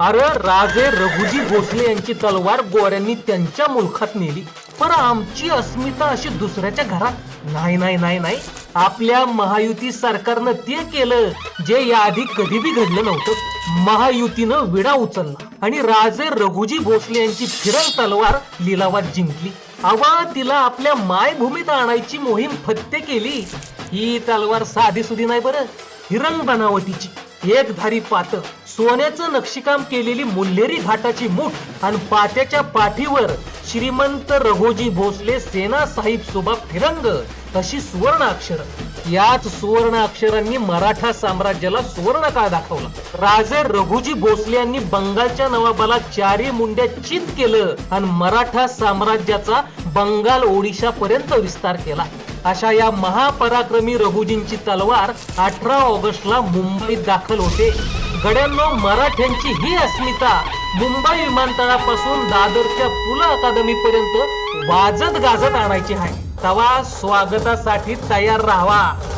अरे राजे रघुजी भोसले यांची तलवार गोऱ्यांनी त्यांच्या मुलखात नेली. पण आमची अस्मिता अशी दुसऱ्याच्या घरात? नाही नाही नाही नाही. आपल्या महायुती सरकारनं ते केलं जे याआधी कधी बी घडलं नव्हतं. महायुतीनं विडा उचलला आणि राजे रघुजी भोसले यांची फिरंग तलवार लिलावात जिंकली. आवा तिला आपल्या मायभूमीत आणायची मोहीम फत्ते केली. ही तलवार साधी सुधी नाही बरं. हिरंग बनावटीची. एक धारी पात. सोन्याचं नक्षीकाम केलेली मुल्हेरी घाटाची मूठ आणि पात्याच्या पाठीवर श्रीमंत रघोजी भोसले सेना साहिब सुभा फिरंग अशी सुवर्ण अक्षर याच सुवर्ण अक्षरांनी मराठा साम्राज्याला सुवर्ण काळ दाखवला. राजे रघुजी भोसले यांनी बंगालच्या नवाबाला चारी मुंड्या चित केलं आणि मराठा साम्राज्याचा बंगाल ओडिशा पर्यंत विस्तार केला. अशा या महापराक्रमी रघुजींची तलवार अठरा ऑगस्टला मुंबईत दाखल होते. गड्यांनो मराठ्यांची ही अस्मिता मुंबई विमानतळापासून दादरच्या पुल अकादमी पर्यंत वाजत गाजत आणायची आहे. तवा स्वागतासाठी तयार राहावा.